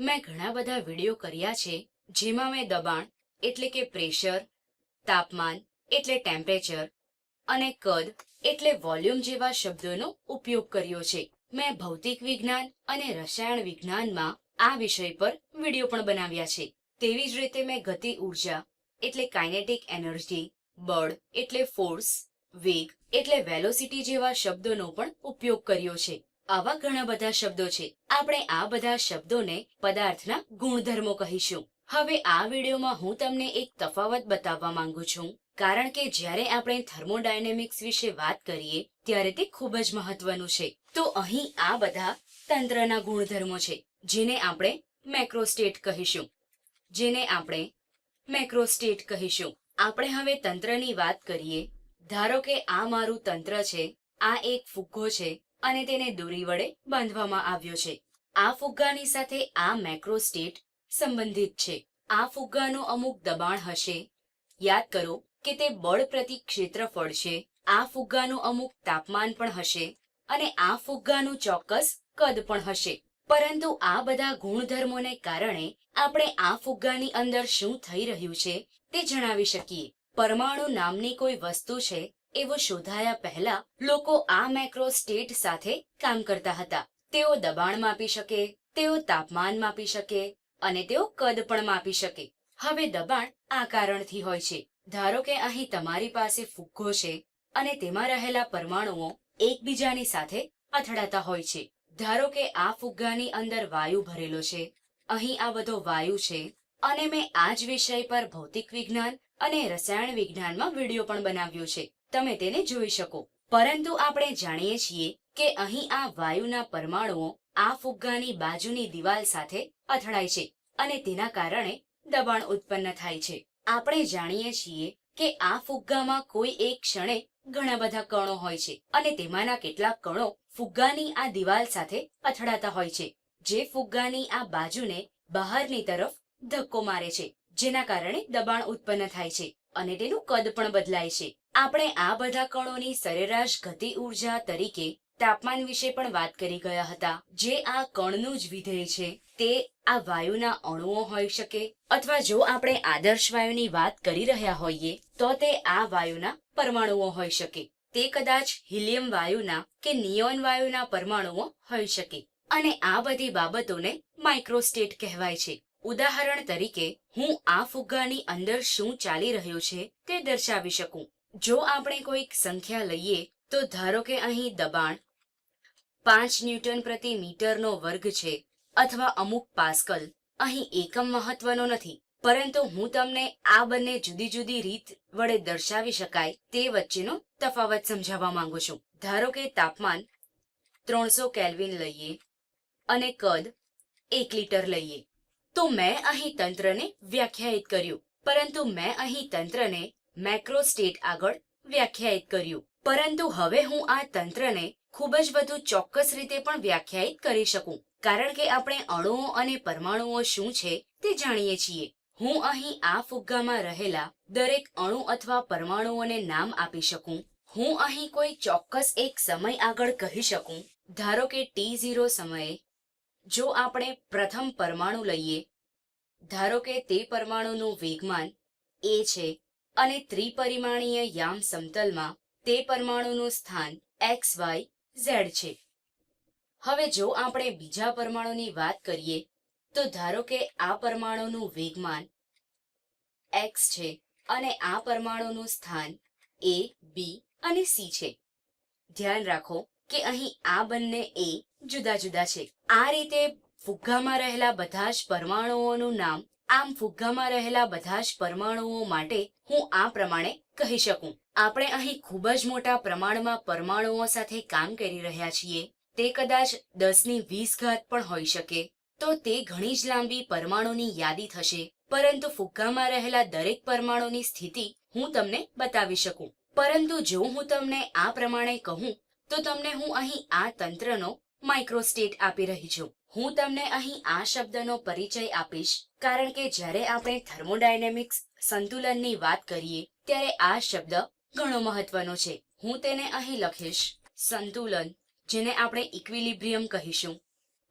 મેં ઘણા બધા વીડિયો કર્યા છે, જેમાં મેં દબાણ, એટલે કે પ્રેશર, તાપમાન, એટલે ટેમ્પરેચર અને કદ, એટલે વોલ્યુમ જેવા શબ્દોનો ઉપયોગ કર્યો છે. મેં ભૌતિક વિજ્ઞાન અને રસાયણ વિજ્ઞાનમાં આ વિષય પર વીડિયો પણ બનાવ્યા છે. તેવી જ રીતે મેં ગતિ ઊર્જા, એટલે કાઇનેટિક એનર્જી, બળ, એટલે ફોર્સ, વેગ, એટલે વેલોસિટી જેવા શબ્દોનો પણ ઉપયોગ કર્યો છે. આવા ઘણા બધા શબ્દો છે. આપણે આ બધા શબ્દોને પદાર્થના ગુણધર્મો કહીશું. હવે આ વિડીયોમાં હું તમને એક તફાવત બતાવવા માંગુ છું. કારણ કે જ્યારે આપણે થર્મોડાયનેમિક્સ વિશે વાત કરીએ, ત્યારે તે ખૂબ જ મહત્વનું છે. તો અહીં આ બધા તંત્રના ગુણધર્મો છે, જેને આપણે મેક્રોસ્ટેટ કહીશું. જેને આપણે મેક્રોસ્ટેટ કહીશું. આપણે હવે તંત્રની વાત કરીએ. ધારો કે આ મારું તંત્ર છે, આ એક ફુગ્ગો છે અને તેને દોરી વડે બાંધવામાં આવ્યો છે. આ ફુગ્ગાની સાથે આ મેક્રોસ્ટેટ સંબંધિત છે. આ ફુગ્ગાનું અમુક દબાણ હશે. યાદ કરો કે તે બળ પ્રતિ ક્ષેત્રફળ છે. આ ફુગ્ગાનું અમુક તાપમાન પણ હશે અને આ ફુગ્ગાનું ચોક્કસ કદ પણ હશે. પરંતુ આ બધા ગુણધર્મોને કારણે આપણે આ ફુગ્ગાની અંદર શું થઈ રહ્યું છે તે જણાવી શકીએ. પરમાણુ નામની કોઈ વસ્તુ છે એવું શોધાયા પહેલા લોકો આ મેક્રો સ્ટેટ સાથે કામ કરતા હતા. તેઓ દબાણ માપી શકે, તેઓ તાપમાન માપી શકે અને તેઓ કદ પણ માપી શકે. હવે દબાણ આ કારણથી હોય છે. ધારો કે અહીં તમારી પાસે ફુગ્ગો છે અને તેમાં રહેલા પરમાણુઓ એકબીજાની સાથે અથડાતા હોય છે. ધારો કે આ ફુગ્ગાની અંદર વાયુ ભરેલો છે. અહીં આ બધો વાયુ છે અને મેં આ જ વિષય પર ભૌતિક વિજ્ઞાન અને રસાયણ વિજ્ઞાનમાં વીડિયો પણ બનાવ્યો છે. તમે તેને જોઈ શકો. પરંતુ આપણે જાણીએ છીએ કે અહીં આ વાયુના પરમાણુઓ આ ફુગ્ગાની બાજુની દિવાલ સાથે અથડાય છે અને તેના કારણે દબાણ ઉત્પન્ન થાય છે. આપણે જાણીએ છીએ કે આ ફુગ્ગામાં કોઈ એક ક્ષણે ઘણા બધા કણો હોય છે અને તેમાંના કેટલાક કણો ફુગ્ગાની આ દિવાલ સાથે અથડાતા હોય છે, જે ફુગ્ગાની આ બાજુને બહારની તરફ ધક્કો મારે છે, જેના કારણે દબાણ ઉત્પન્ન થાય છે અને તેનું કદ પણ બદલાય છે. આપણે આ બધા કણોની સરેરાશ ગતિ ઊર્જા તરીકે તાપમાન વિશે પણ વાત કરી ગયા હતા. જે આ કણનું જ વિધેય છે, તે આ વાયુના અણુઓ હોઈ શકે અથવા જો આપણે આદર્શ વાયુની વાત કરી રહ્યા હોઈએ, તો તે આ વાયુના પરમાણુઓ હોઈ શકે. તે કદાચ હિલિયમ વાયુના કે નિયોન વાયુના પરમાણુઓ હોઈ શકે. અને આ બધી બાબતોને માઇક્રોસ્ટેટ કહેવાય છે. ઉદાહરણ તરીકે, હું આ ફુગ્ગાની અંદર શું ચાલી રહ્યું છે તે દર્શાવી શકું. જો આપણે કોઈક સંખ્યા લઈએ, તો ધારો કે અહીં દબાણ પાંચ ન્યૂટન પ્રતિ મીટરનો વર્ગ છે, અથવા અમુક પાસ્કલ, અહીં એકમ મહત્વનો નથી. પરંતુ હું તમને આ બંને જુદી જુદી રીત વડે દર્શાવી શકાય તે વચ્ચેનો તફાવત સમજાવવા માંગુ છું. ધારો કે તાપમાન ત્રણસો કેલ્વિન લઈએ અને કદ એક લીટર લઈએ. તો મેં અહીં તંત્રને વ્યાખ્યાયિત કર્યું. પરંતુ મેં અહીં તંત્રને મેક્રો સ્ટેટ આગળ વ્યાખ્યાયિત કર્યું. પરંતુ હવે હું આ તંત્રને ખૂબ જ વધુ ચોક્કસ રીતે પણ વ્યાખ્યાયિત કરી શકું. કારણ કે આપણે અણુઓ અને પરમાણુઓ શું છે તે જાણીએ છીએ. હું અહીં આ ફુગ્ગામાં રહેલા દરેક અણુ અથવા પરમાણુઓને નામ આપી શકું. હું અહીં કોઈ ચોક્કસ એક સમય આગળ કહી શકું. ધારો કે ટી ઝીરો સમયે, જો આપણે પ્રથમ પરમાણુ લઈએ. ધારો કે તે પરમાણુનું વેગમાન એ છે. અને ત્રિપરિમાણીય યામ સમતલમાં તે પરમાણુનું સ્થાન એક્સ, વાય, ઝેડ છે. હવે જો આપણે બીજા પરમાણુની વાત કરીએ, તો ધારો કે આ પરમાણુનું વેગમાન એક્સ છે અને આ પરમાણુનું સ્થાન એ, બી અને સી છે. ધ્યાન રાખો કે અહીં આ બંને એ જુદા જુદા છે. આ રીતે ફુગ્ગામાં રહેલા બધા જ પરમાણુઓનું નામ આમ ફુગ્ગામાં રહેલા બધા જ પરમાણુઓ માટે હું આ પ્રમાણે કહી શકું. આપણે અહીં ખૂબ જ મોટા પ્રમાણમાં પરમાણુઓ સાથે કામ કરી રહ્યા છીએ. તે કદાચ દસની વીસ ઘાત પણ હોઈ શકે. તો તે ઘણી જ લાંબી પરમાણુની યાદી થશે. પરંતુ ફુગ્ગામાં રહેલા દરેક પરમાણુની સ્થિતિ હું તમને બતાવી શકું. પરંતુ જો હું તમને આ પ્રમાણે કહું, તો તમને હું અહીં આ તંત્રનો માઇક્રોસ્ટેટ આપી રહી છું. હું તમને અહીં આ શબ્દનો પરિચય આપીશ, કારણ કે જ્યારે આપણે થર્મોડાયનેમિક્સ સંતુલનની વાત કરીએ, ત્યારે આ શબ્દ ઘણો મહત્વનો છે. હું તેને અહીં લખીશ. સંતુલન, જેને આપણે ઇક્વિલિબ્રિયમ કહીશું.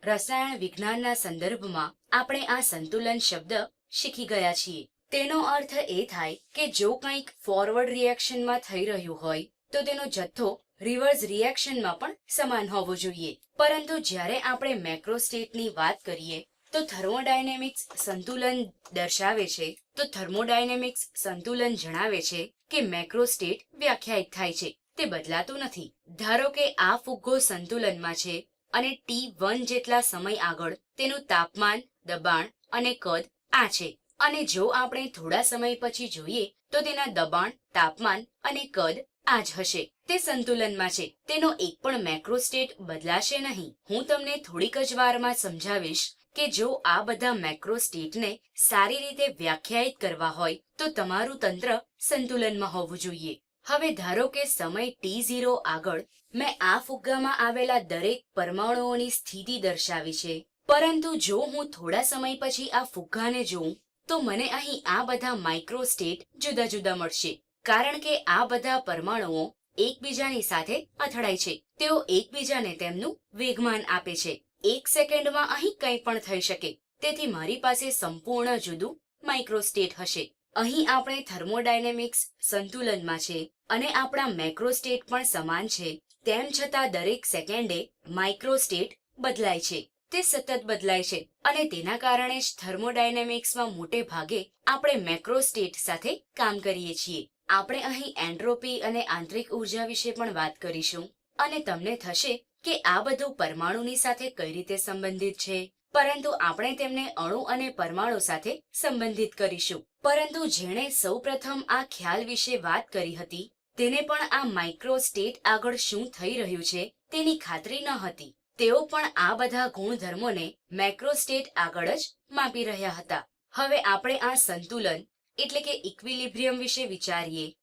રસાયણ વિજ્ઞાનના સંદર્ભમાં આપણે આ સંતુલન શબ્દ શીખી ગયા છીએ. તેનો અર્થ એ થાય કે જો કંઈક ફોરવર્ડ રિએક્શનમાં થઈ રહ્યું હોય, તો તેનો જથ્થો રિવર્સ રિએક્શનમાં પણ સમાન હોવો જોઈએ. પરંતુ જ્યારે આપણે મેક્રો સ્ટેટની વાત કરીએ, તો થર્મોડાયનેમિક્સ સંતુલન દર્શાવે છે. તો થર્મોડાયનેમિક્સ સંતુલન જણાવે છે કે મેક્રો સ્ટેટ વ્યાખ્યાયિત થાય છે. તે બદલાતું નથી. ધારો કે આ ફુગ્ગો સંતુલનમાં છે અને ટી વન જેટલા સમય આગળ તેનું તાપમાન, દબાણ અને કદ આ છે. અને જો આપણે થોડા સમય પછી જોઈએ, તો તેના દબાણ, તાપમાન અને કદ આ જ હશે. તે સંતુલનમાં છે. તેનો એક પણ મેક્રો સ્ટેટ બદલાશે નહીં. હું તમને થોડીક જ વારમાં સમજાવીશ કે જો આ બધા મેક્રો સ્ટેટને સારી રીતે વ્યાખ્યાયિત કરવા હોય, તો તમારું તંત્ર સંતુલનમાં હોવું જોઈએ. હવે ધારો કે સમય ટી ઝીરો આગળ મેં આ ફુગ્ગામાં આવેલા દરેક પરમાણુઓની સ્થિતિ દર્શાવી છે. પરંતુ જો હું થોડા સમય પછી આ ફુગ્ગાને જોઉં, તો મને અહીં આ બધા માઇક્રો સ્ટેટ જુદા જુદા મળશે. કારણ કે આ બધા પરમાણુઓ એકબીજાની સાથે અથડાય છે. તેઓ એકબીજાને તેમનું વેગમાન આપે છે. એક સેકન્ડમાં અહીં કંઈ પણ થઈ શકે. તેથી મારી પાસે સંપૂર્ણ જુદું માઇક્રો સ્ટેટ હશે. અહીં આપણે થર્મોડાયનેમિક્સ સંતુલનમાં છે અને આપણા મેક્રોસ્ટેટ પણ સમાન છે. તેમ છતાં દરેક સેકન્ડે માઇક્રો સ્ટેટ બદલાય છે. તે સતત બદલાય છે અને તેના કારણે જ થર્મોડાયનેમિક્સમાં મોટે ભાગે આપણે મેક્રોસ્ટેટ સાથે કામ કરીએ છીએ. આપણે અહીં એન્ટ્રોપી અને આંતરિક ઊર્જા વિશે પણ વાત કરીશું. અને તમને થશે કે આ બધું પરમાણુની સાથે કઈ રીતે સંબંધિત છે. પરંતુ આપણે તેમને અણુ અને પરમાણુ સાથે સંબંધિત કરીશું. પરંતુ જેણે સૌપ્રથમ આ ખ્યાલ વિશે વાત કરી હતી, તેને પણ આ માઇક્રો સ્ટેટ આગળ શું થઈ રહ્યું છે તેની ખાતરી ન હતી. તેઓ પણ આ બધા ગુણધર્મોને મેક્રો સ્ટેટ આગળ જ માપી રહ્યા હતા. હવે આપણે આ સંતુલન એટલે કે ઇક્વિલિબ્રિયમ વિશે વિચારીએ.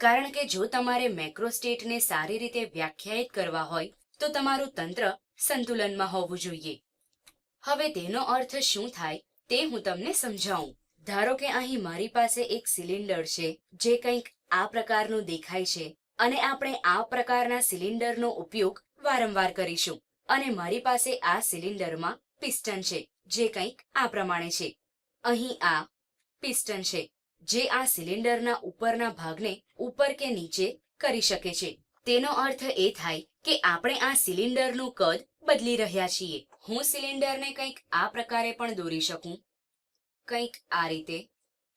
કારણ કે જો તમારે મેક્રો સ્ટેટને સારી રીતે વ્યાખ્યાયિત કરવા હોય, તો તમારું તંત્ર સંતુલનમાં હોવું જોઈએ. હવે તેનો અર્થ શું થાય તે હું તમને સમજાવું. ધારો કે અહીં મારી પાસે એક સિલિન્ડર છે, જે કંઈક આ પ્રકારનું દેખાય છે, અને આપણે આ પ્રકારના સિલિન્ડરનો ઉપયોગ વારંવાર કરીશું. અને મારી પાસે આ સિલિન્ડરમાં પિસ્ટન છે, જે કંઈક આ પ્રમાણે છે. અહીં આ પિસ્ટન છે. જે આ સિલિન્ડરના ઉપરના ભાગને ઉપર કે નીચે કરી શકે છે. તેનો અર્થ એ થાય કે આપણે આ સિલિન્ડરનું કદ બદલી રહ્યા છીએ. હું સિલિન્ડરને કંઈક આ પ્રકારે પણ દોરી શકું. કંઈક આ રીતે.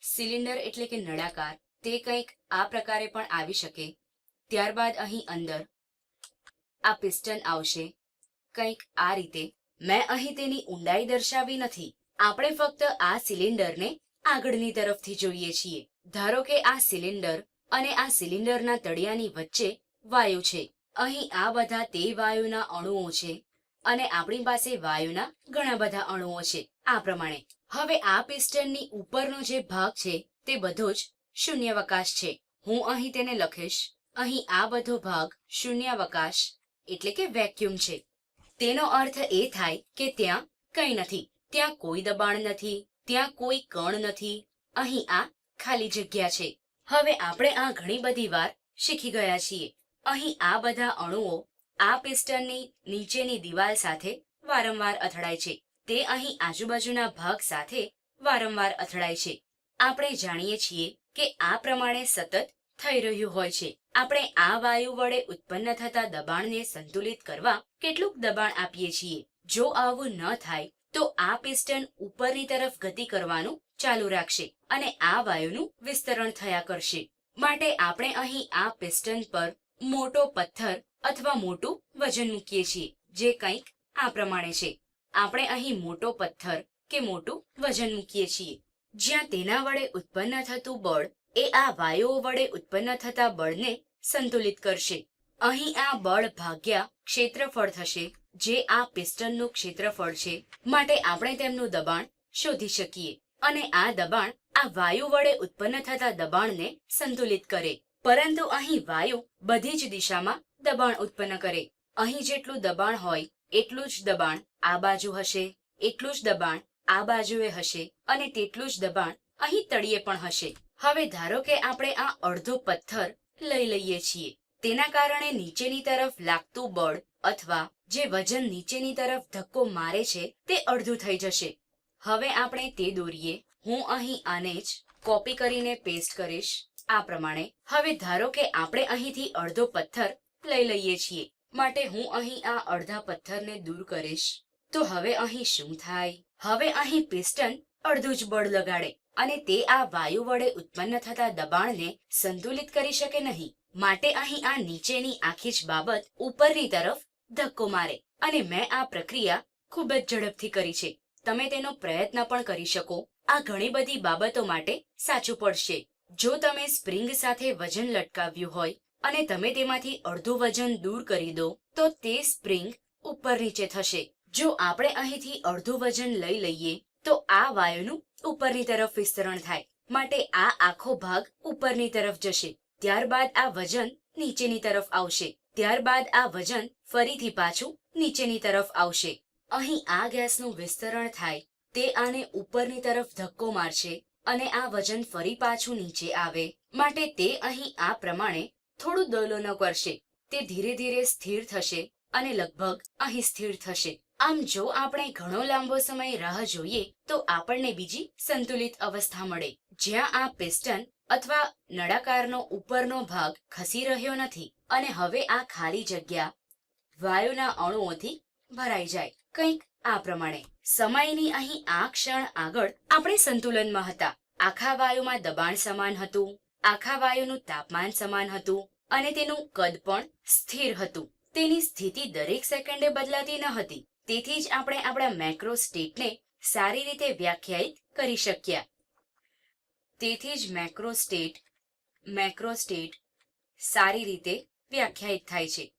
સિલિન્ડર એટલે કે નળાકાર. તે કંઈક આ પ્રકારે પણ આવી શકે. ત્યારબાદ અહીં અંદર આ પિસ્ટન આવશે. કંઈક આ રીતે. મેં અહીં તેની ઊંડાઈ દર્શાવી નથી. આપણે ફક્ત આ સિલિન્ડરને આગળની તરફથી જોઈએ છીએ. ધારો કે આ સિલિન્ડર અને આ સિલિન્ડરના તળિયાની વચ્ચે વાયુ છે. અહીં આ બધા તે વાયુના અણુઓ છે અને આપણી પાસે વાયુના ઘણા બધા અણુઓ છે. આ પ્રમાણે. હવે આ પિસ્ટનની ઉપરનો જે ભાગ છે તે બધો જ શૂન્યાવકાશ છે. હું અહીં તેને લખીશ. અહીં આ બધો ભાગ શૂન્યાવકાશ એટલે કે વેક્યુમ છે. તેનો અર્થ એ થાય કે ત્યાં કંઈ નથી. ત્યાં કોઈ દબાણ નથી. ત્યાં કોઈ કણ નથી. અહીં આ ખાલી જગ્યા છે. હવે આપણે આ ઘણી બધી વાર શીખી ગયા છીએ. અહીં આ બધા અણુઓ આ પિસ્ટનની નીચેની દિવાલ સાથે વારંવાર અથડાય છે. તે અહીં આજુબાજુના ભાગ સાથે વારંવાર અથડાય છે. આપણે જાણીએ છીએ કે આ પ્રમાણે સતત થઈ રહ્યું હોય છે. આપણે આ વાયુ વડે ઉત્પન્ન થતા દબાણને સંતુલિત કરવા કેટલુંક દબાણ આપીએ છીએ. જો આવું ન થાય તો આ પિસ્ટન ઉપરની તરફ ગતિ કરવાનું ચાલુ રાખશે અને આ વાયુનું વિસ્તરણ થયા કરશે. માટે આપણે અહીં આ પિસ્ટન પર મોટો પથ્થર અથવા મોટું વજન મૂકીએ છીએ, જે કંઈક આ પ્રમાણે છે. આપણે અહીં મોટો પથ્થર કે મોટું વજન મૂકીએ છીએ. જ્યાં તેના વડે ઉત્પન્ન થતું બળ એ આ વાયુઓ વડે ઉત્પન્ન થતા બળને સંતુલિત કરશે. અહીં આ બળ ભાગ્યા ક્ષેત્રફળ થશે જે આ પિસ્ટનનું ક્ષેત્રફળ છે, માટે આપણે તેમનું દબાણ શોધી શકીએ. અને આ દબાણ આ વાયુ વડે ઉત્પન્ન થતા દબાણને સંતુલિત કરે. પરંતુ અહીં વાયુ બધી જ દિશામાં દબાણ ઉત્પન્ન કરે. અહીં જેટલું દબાણ હોય, એટલું જ દબાણ આ બાજુ હશે, એટલું જ દબાણ આ બાજુએ હશે, અને તેટલું જ દબાણ અહીં તળિયે પણ હશે. હવે ધારો કે આપણે આ અડધો પથ્થર લઈ લઈએ છીએ. તેના કારણે નીચેની તરફ લાગતું બળ અથવા જે વજન નીચેની તરફ ધક્કો મારે છે તે અડધું થઈ જશે. હવે આપણે તે દોરીએ. હું અહીં આને જ કોપી કરીને પેસ્ટ કરીશ. આ પ્રમાણે. હવે ધારો કે આપણે અહીંથી અડધો પથ્થર લઈ લઈએ છીએ. માટે હું અહીં આ અડધા પથ્થરને દૂર કરીશ. તો હવે અહીં શું થાય? હવે અહીં પિસ્ટન અડધું જ બળ લગાડે. અને તે આ વાયુ વડે ઉત્પન્ન થતા દબાણને સંતુલિત કરી શકે નહીં. માટે અહીં આ નીચેની આખી જ બાબત ઉપરની તરફ ધક્કો મારે અને મેં આ પ્રક્રિયા ખૂબ જ ઝડપથી કરી છે. તમે તેનો પ્રયત્ન પણ કરી શકો. આ ઘણી બધી બાબતો માટે સાચું પડશે. જો તમે સ્પ્રિંગ સાથે વજન લટકાવ્યું હોય અને તમે તેમાંથી અડધું વજન દૂર કરી દો, તો તે સ્પ્રિંગ ઉપર નીચે થશે. જો આપણે અહીંથી અડધું વજન લઈ લઈએ, તો આ વાયુનું ઉપરની તરફ વિસ્તરણ થાય, માટે આ આખો ભાગ ઉપરની તરફ જશે. ત્યારબાદ આ વજન નીચેની તરફ આવશે. ત્યારબાદ આ વજન ફરીથી પાછું નીચેની તરફ આવશે. અહીં આ ગેસનું વિસ્તરણ થાય, તે આને ઉપરની તરફ ધક્કો મારશે અને આ વજન ફરી પાછું નીચે આવે. માટે તે અહીં આ પ્રમાણે થોડું દોલનો કરશે. તે ધીરે ધીરે સ્થિર થશે અને લગભગ અહીં સ્થિર થશે. આમ જો આપણે ઘણો લાંબો સમય રાહ જોઈએ, તો આપણને બીજી સંતુલિત અવસ્થા મળે. જ્યાં આ પિસ્ટન અથવા નળાકારનો ઉપરનો ભાગ ખસી રહ્યો નથી અને હવે આ ખાલી જગ્યા વાયુના અણુઓથી ભરાઈ જાય. કંઈક આ પ્રમાણે. સમયની અહીં આ ક્ષણ આગળ આપણે સંતુલનમાં હતા. આખા વાયુમાં દબાણ સમાન હતું. આખા વાયુનું તાપમાન સમાન હતું અને તેનું કદ પણ સ્થિર હતું. તેની સ્થિતિ દરેક સેકન્ડે બદલાતી ન હતી. તેથી જ આપણે આપણા મેક્રો સ્ટેટને સારી રીતે વ્યાખ્યાયિત કરી શક્યા. તેથી જ મેક્રો સ્ટેટ મેક્રો સ્ટેટ સારી રીતે વ્યાખ્યાયિત થાય છે.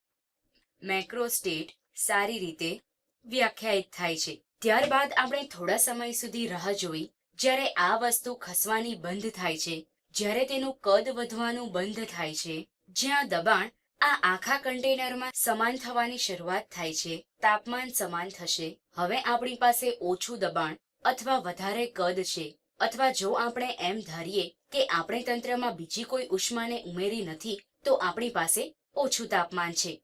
મેક્રો સ્ટેટ સારી રીતે વ્યાખ્યાયિત થાય છે. ત્યારબાદ આપણે થોડા સમય સુધી રાહ જોઈ, જ્યારે આ વસ્તુ ખસવાની બંધ થાય છે, જ્યારે તેનું કદ વધવાનું બંધ થાય છે, જ્યાં દબાણ આ આખા કન્ટેનરમાં સમાન થવાની શરૂઆત થાય છે, તાપમાન સમાન થશે. હવે આપણી પાસે ઓછું દબાણ અથવા વધારે કદ છે. અથવા જો આપણે એમ ધારીએ કે આપણે તંત્રમાં બીજી કોઈ ઉષ્માને ઉમેરી નથી, તો આપણી પાસે ઓછું તાપમાન છે.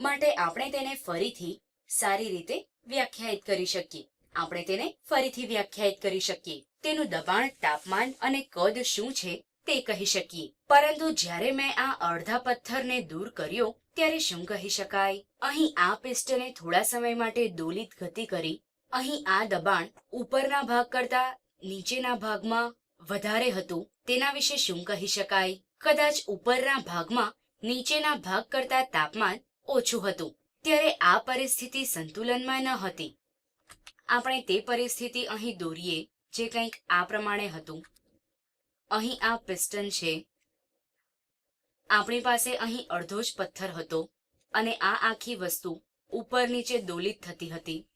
માટે આપણે તેને ફરીથી સારી રીતે વ્યાખ્યાયિત કરી શકીએ. આપણે તેને ફરીથી વ્યાખ્યાયિત કરી શકીએ. તેનું દબાણ, તાપમાન અને કદ શું છે તે કહી શકીએ. પરંતુ જ્યારે મેં આ અડધા પથ્થરને દૂર કર્યો, ત્યારે શું કહી શકાય? અહીં આ પિસ્ટને થોડા સમય માટે દોલિત ગતિ કરી, અહીં આ દબાણ ઉપરના ભાગ કરતા નીચેના ભાગમાં વધારે હતું. તેના વિશે શું કહી શકાય? કદાચ ઉપરના ભાગમાં નીચેના ભાગ કરતા તાપમાન ઓછું હતું. ત્યારે આ પરિસ્થિતિ સંતુલનમાં ન હતી. આપણે તે પરિસ્થિતિ અહીં દોરીએ, જે કંઈક આ પ્રમાણે હતું. અહીં આ પિસ્ટન છે. આપણી પાસે અહીં અડધો જ પથ્થર હતો અને આ આખી વસ્તુ ઉપર નીચે દોલિત થતી હતી.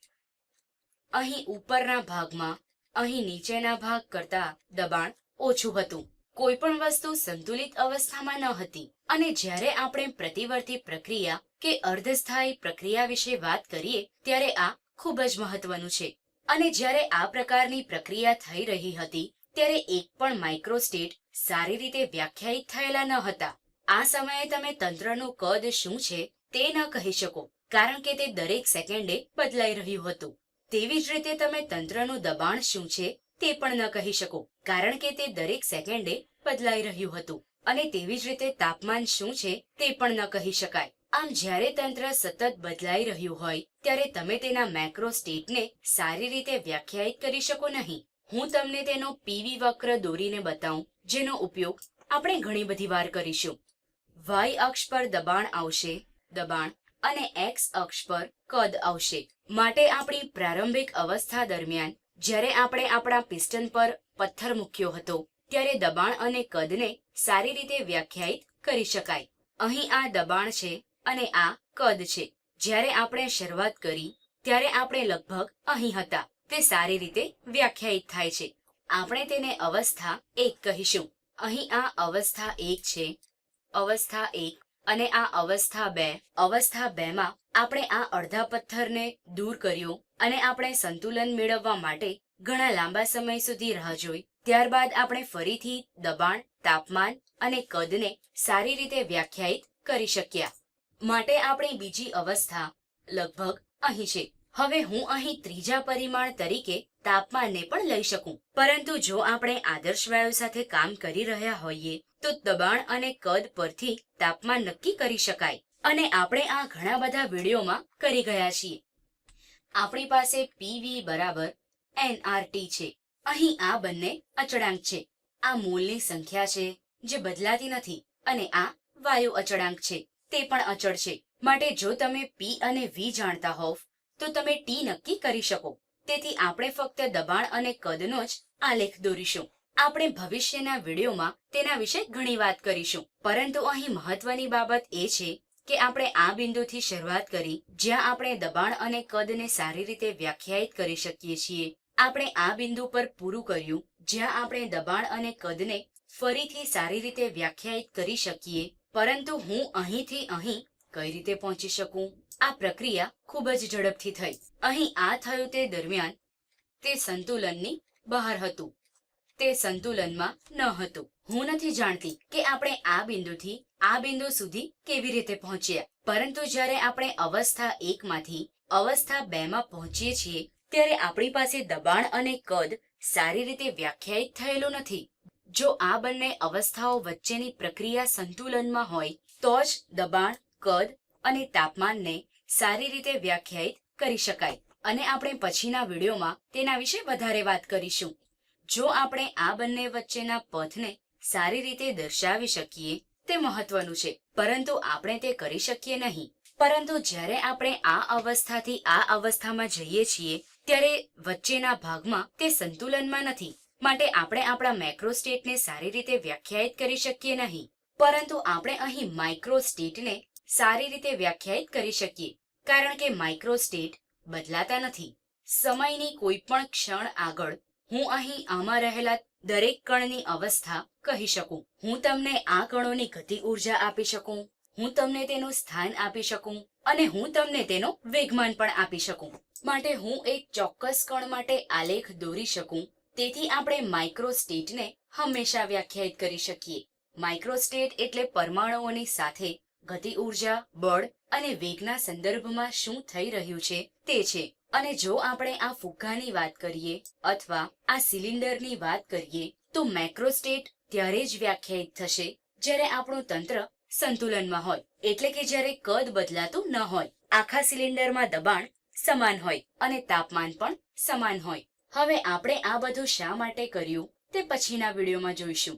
અહીં ઉપરના ભાગમાં અહીં નીચેના ભાગ કરતા દબાણ ઓછું હતું. કોઈ પણ વસ્તુ સંતુલિત અવસ્થામાં ન હતી. અને જ્યારે આપણે પ્રતિવર્તી પ્રક્રિયા કે અર્ધસ્થાયી પ્રક્રિયા વિશે વાત કરીએ, ત્યારે આ ખૂબ જ મહત્વનું છે. અને જ્યારે આ પ્રકારની પ્રક્રિયા થઈ રહી હતી, ત્યારે એક પણ માઇક્રોસ્ટેટ સારી રીતે વ્યાખ્યાયિત થયેલા ન હતા. આ સમયે તમે તંત્રનું કદ શું છે તે ન કહી શકો, કારણ કે તે દરેક સેકન્ડે બદલાઈ રહ્યું હતું. તેવી જ રીતે તમે તંત્રનું દબાણ શું છે તે પણ ન કહી શકો, કારણ કે તે દરેક સેકન્ડે બદલાઈ રહ્યું હતું. અને તેવી જ રીતે તાપમાન શું છે તે પણ ન કહી શકાય. આમ જ્યારે તંત્ર સતત બદલાઈ રહ્યું હોય, ત્યારે તમે તેના મેક્રો સ્ટેટને સારી રીતે વ્યાખ્યાયિત કરી શકો નહીં. હું તમને તેનો પીવી વક્ર દોરીને બતાવું, જેનો ઉપયોગ આપણે ઘણી બધી વાર કરીશું. વાય અક્ષ પર દબાણ આવશે, દબાણ અને એક્સ અક્ષ પર કદ આવશે. માટે આપણી પ્રારંભિક અવસ્થા દરમિયાન, જ્યારે આપણે આપણા પિસ્ટન પર પથ્થર મૂક્યો હતો, ત્યારે દબાણ અને કદને સારી રીતે વ્યાખ્યાયિત કરી શકાય. અહીં આ દબાણ છે અને આ કદ છે. જ્યારે આપણે શરૂઆત કરી, ત્યારે આપણે લગભગ અહીં હતા. તે સારી રીતે વ્યાખ્યાયિત થાય છે. આપણે તેને અવસ્થા એક કહીશું. અહીં આ અવસ્થા એક છે. અવસ્થા એક અને આ અવસ્થા બે અવસ્થા બે માં આપણે આ અડધા પથ્થરને દૂર કર્યો અને આપણે સંતુલન મેળવવા માટે ઘણા લાંબા સમય સુધી રાહ જોઈ. ત્યારબાદ આપણે ફરીથી દબાણ, તાપમાન અને કદને સારી રીતે વ્યાખ્યાયિત કરી શક્યા. માટે આપણી બીજી અવસ્થા લગભગ અહીં છે. હવે હું અહીં ત્રીજા પરિમાણ તરીકે તાપમાનને પણ લઈ શકું. પરંતુ જો આપણે આદર્શ વાયુ સાથે કામ કરી રહ્યા હોઈએ, તો દબાણ અને કદ પરથી તાપમાન નક્કી કરી શકાય. અને આપણે આ ઘણા બધા વિડીયોમાં કરી ગયા છીએ. આપણી પાસે પીવી બરાબર એનઆરટી છે. અહીં આ બંને અચળાંક છે. આ મૂળની સંખ્યા છે જે બદલાતી નથી અને આ વાયુ અચળાંક છે. તે પણ અચળ છે. માટે જો તમે પી અને વી જાણતા હોવ તો તમે ટી નક્કી કરી શકો. તેથી આપણે ફક્ત દબાણ અને કદનો જ આલેખ દોરીશું. આપણે ભવિષ્યના વિડીયોમાં તેના વિશે ઘણી વાત કરીશું. પરંતુ અહીં મહત્વની બાબત એ છે કે આપણે આ બિંદુથી શરૂઆત કરી, જ્યાં આપણે દબાણ અને કદને સારી રીતે વ્યાખ્યાયિત કરી શકીએ છીએ. આપણે આ બિંદુ પર પૂરું કર્યું, જ્યાં આપણે દબાણ અને કદને ફરીથી સારી રીતે વ્યાખ્યાયિત કરી શકીએ. પરંતુ હું અહીંથી અહીં કઈ રીતે પહોંચી શકું? આ પ્રક્રિયા ખૂબ જ ઝડપથી થઈ. અહીં આ થયું તે દરમિયાન તે સંતુલનની બહાર હતું. તે સંતુલનમાં ન હતું. હું નથી જાણતી કે આપણે આ બિંદુથી આ બિંદુ સુધી કેવી રીતે પહોંચ્યા. પરંતુ જ્યારે આપણે અવસ્થા એકમાંથી અવસ્થા બેમાં પહોંચીએ છીએ, ત્યારે આપણી પાસે દબાણ અને કદ સારી રીતે વ્યાખ્યાયિત થયેલું નથી. જો આ બંને અવસ્થાઓ વચ્ચેની પ્રક્રિયા સંતુલનમાં હોય, તો જ દબાણ કદ અને તાપમાનને સારી રીતે વ્યાખ્યાયિત કરી શકાય. અને આપણે પછીના વિડીયોમાં તેના વિશે વધારે વાત કરીશું. જો આપણે આ બંને વચ્ચેના પથને સારી રીતે દર્શાવી શકીએ, તે મહત્વનું છે. પરંતુ આપણે તે કરી શકીએ નહીં. પરંતુ જ્યારે આપણે આ અવસ્થાથી આ અવસ્થામાં જઈએ છીએ, ત્યારે વચ્ચેના ભાગમાં તે સંતુલનમાં નથી. માટે આપણે આપણા મેક્રો સ્ટેટને સારી રીતે વ્યાખ્યાયિત કરી શકીએ નહીં. પરંતુ આપણે અહીં માઇક્રો સ્ટેટને સારી રીતે વ્યાખ્યાયિત કરી શકીએ, કારણ કે માઇક્રો સ્ટેટ બદલાતા નથી. સમયની કોઈ પણ ક્ષણ આગળ હું અહીં આમાં રહેલા દરેક કણની અવસ્થા કહી શકું. હું તમને આ કણોની ગતિ ઊર્જા આપી શકું, હું તમને તેનું સ્થાન આપી શકું, અને હું તમને તેનો વેગમાન પણ આપી શકું. માટે હું એક ચોક્કસ કણ માટે આલેખ દોરી શકું. તેથી આપણે માઇક્રો સ્ટેટને હંમેશા વ્યાખ્યાયિત કરી શકીએ. માઇક્રો સ્ટેટ એટલે પરમાણુઓની સાથે ગતિ ઊર્જા, બળ અને વેગના સંદર્ભમાં શું થઈ રહ્યું છે તે છે. અને જો આપણે આ ફુગ્ગાની વાત કરીએ અથવા આ સિલિન્ડરની વાત કરીએ, તો મેક્રો સ્ટેટ ત્યારે જ વ્યાખ્યાયિત થશે જ્યારે આપણું તંત્ર સંતુલનમાં હોય, એટલે કે જ્યારે કદ બદલાતું ન હોય. આખા સિલિન્ડરમાં દબાણ સમાન હોય અને તાપમાન પણ સમાન હોય. હવે આપણે આ બધું શા માટે કર્યું તે પછીના વિડીયોમાં જોઈશું.